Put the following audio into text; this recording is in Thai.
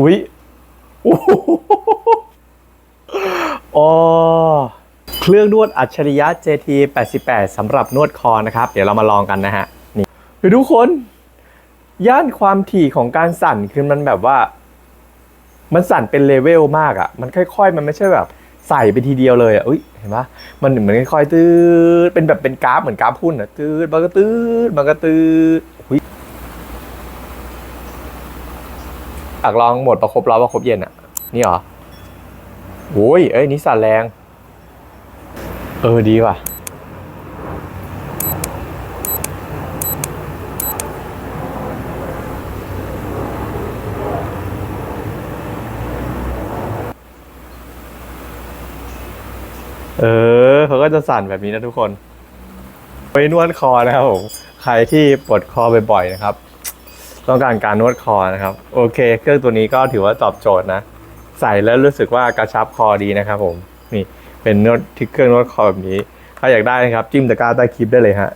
อุ๊ยโอ้โหอ๋อเครื่องนวดอัจฉริยะ JT 88สำหรับนวดคอนะครับ เดี๋ยวเรามาลองกันนะฮะ นี่เฮ้ยทุกคน ย่านความถี่ของการสั่นคือมันแบบว่า มันสั่นเป็นเลเวลมากอะ่ะ มันค่อย ๆ มันไม่ใช่แบบ ใส่ไปทีเดียวเลยอะ่ะอุ้ยเห็นปะมันเหมือนค่อยๆตื้อเป็นแบบเป็นกราฟเหมือนกราฟหุ้นอะ่ะตื้อมันก็ตื้อมันก็ตื้อ อยากลองโหมดประคบร้อนประคบเย็นอะ่ะ นี่เหรอโอ้ยเอ้ยนี่สั่นแรง เออดีว่ะ เออเขาก็จะสั่นแบบนี้นะทุกคน ไปนวดคอนะครับผม ใครที่ปวดคอบ่อยๆนะครับ ต้องการการนวดคอนะครับ โอเค เครื่องตัวนี้ก็ถือว่าตอบโจทย์นะ ใส่แล้วรู้สึกว่ากระชับคอดีนะครับผม นี่เป็นนวดที่เครื่องนวดคอแบบนี้ ถ้าอยากได้นะครับ จิ้มตะกร้าใต้คลิปได้เลยฮะ